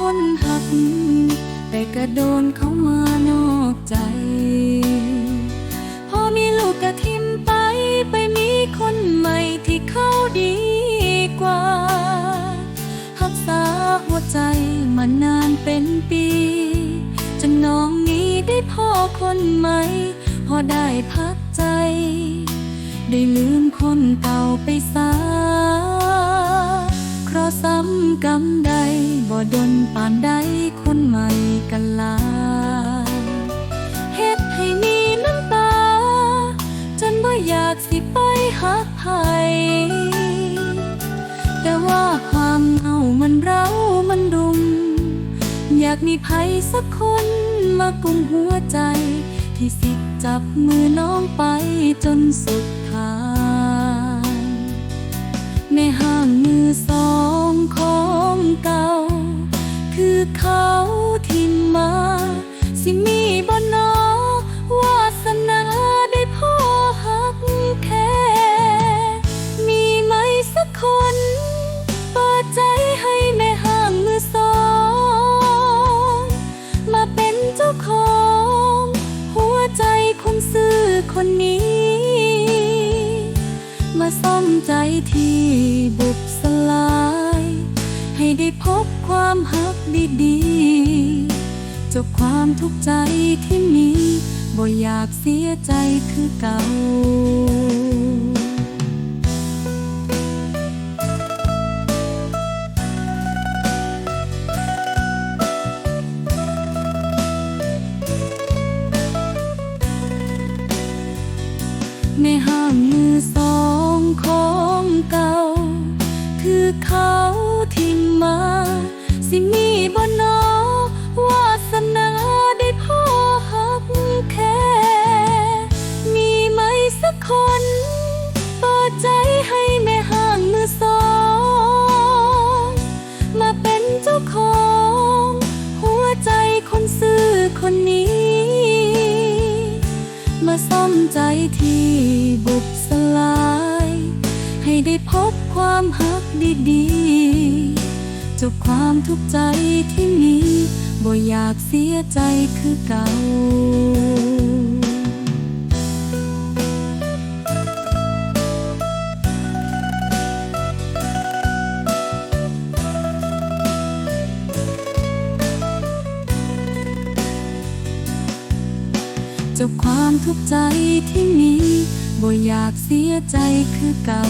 คนหัก แต่ก็โดนเขามานอกใจ พอมีลูกกระทิมไปไปมีคนใหม่ที่เขาดีกว่ารักษาหัวใจมานานเป็นปีจนน้องนี้ได้พ่อคนใหม่พอได้พักใจ ได้ลืมคนเก่าไปซาเคราะซ้ำกรรมใด ดนปานใดคนใหม่กันลาเฮ็ดให้มีน้ำตา จนบ่อยากสิไปหักไผแต่ว่าความเหงามันเร้ามันรุม อยากมีใครสักคนมากุมหัวใจ ที่สิจับมือน้องไปจนสุด คือเขาที่มา สิมีบ่นอวาสนาได้พ่อหักแค่มีไหมสักคนเปิดใจให้แม่ห้างมือสองมาเป็นเจ้าของ หัวใจคนซื่อคนนี้ มาซ่อมใจที่บุบ จบความทุกข์ใจที่มีบ่อยากเสียใจคือเก่าในห้างมือสองของเก่า คือเขาที่มา สิมีบ มาซ่อมใจที่บุบสลาย ให้ได้พบความฮักดีๆ จบความทุกข์ใจที่มีบ่อยากเสียใจคือเก่า จบความทุกข์ใจที่มีบ่อยากเสียใจคือเก่า